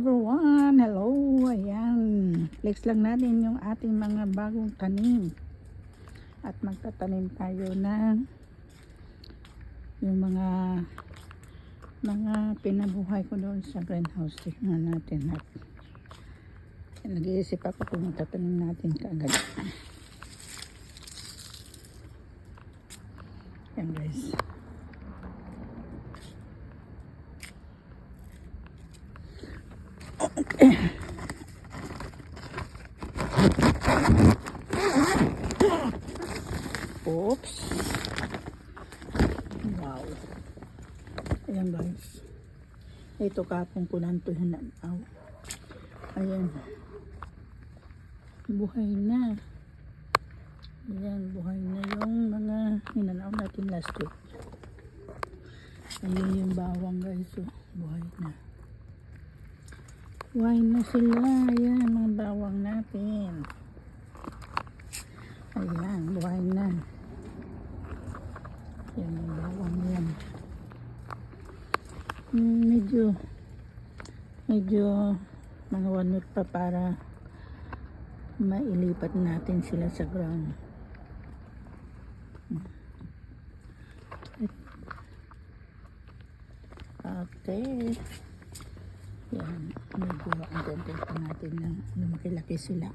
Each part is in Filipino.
everyone! Hello! Ayan. Flex lang natin yung ating mga bagong tanim. At magtatanim tayo ng yung mga mga pinabuhay ko doon sa greenhouse. Tingnan natin at nag-iisip ako kung magtatanim natin kaagad. Ayan guys. Oops. Wow. Ayan guys. Ito kapong ko lang ito hinanaw. Ayan. Buhay na. Ayan, buhay na yung mga hinanaw natin last week. Ayun yung bawang guys. Oh. Buhay na. Buhay na sila. Ayan, mga bawang natin. Ayan, buhay na. Ayan, yung bawang yan. Hmm, medyo, medyo mga one week pa para mailipat natin sila sa ground. Okay. Yan, medyo ang ganda natin na lumaki-laki sila.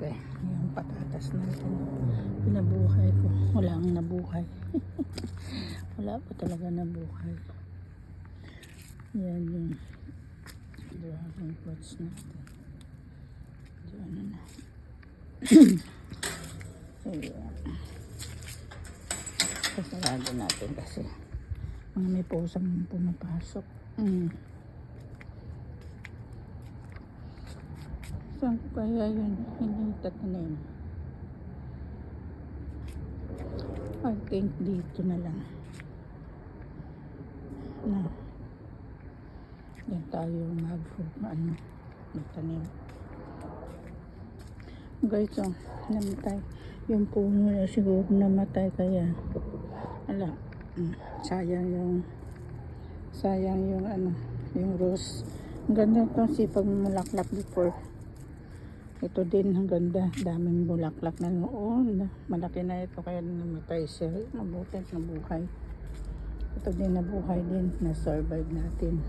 Okay, yung patatas natin. Pinabuhay ko. Wala ang nabuhay. Wala pa talaga nabuhay. Yan yung dragon fruits natin. Diyan na na. Ayan. Kasarado natin kasi mga may pusang pumapasok. Mm. Saan ko kaya yun? Hindi tatanim. I think dito na lang. Na. Yan tayo mag ano, magtanim. Guys, oh, namatay. Yung puno na siguro namatay kaya. Ala, mm, sayang yung sayang yung ano, yung rose. Ang ganda to sipag mulaklak before. Ito din ang ganda. Daming bulaklak na noon. Malaki na ito kaya namatay siya. Mabuti at nabuhay. Ito din nabuhay din. Na-survive natin.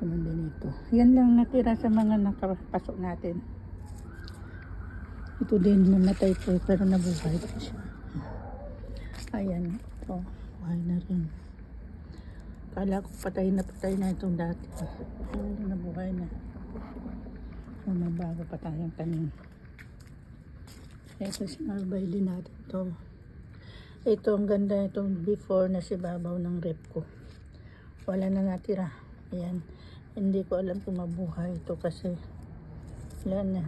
Naman din ito. Yan lang natira sa mga nakapasok natin. Ito din namatay po pero nabuhay pa siya. Ayan. Ito. Buhay na rin. Kala ko patay na patay na itong dati. Pero nabuhay na. So, may bago pa tayong tanim. Ito, sinalbay din natin to. Ito, ang ganda itong before na si babaw ng rep ko. Wala na natira. Ayan. Hindi ko alam kung mabuhay ito kasi wala na.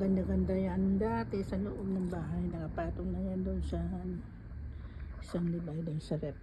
Ganda-ganda yan dati sa loob ng bahay. Nakapatong na yan doon sa ano, isang divider sa rep.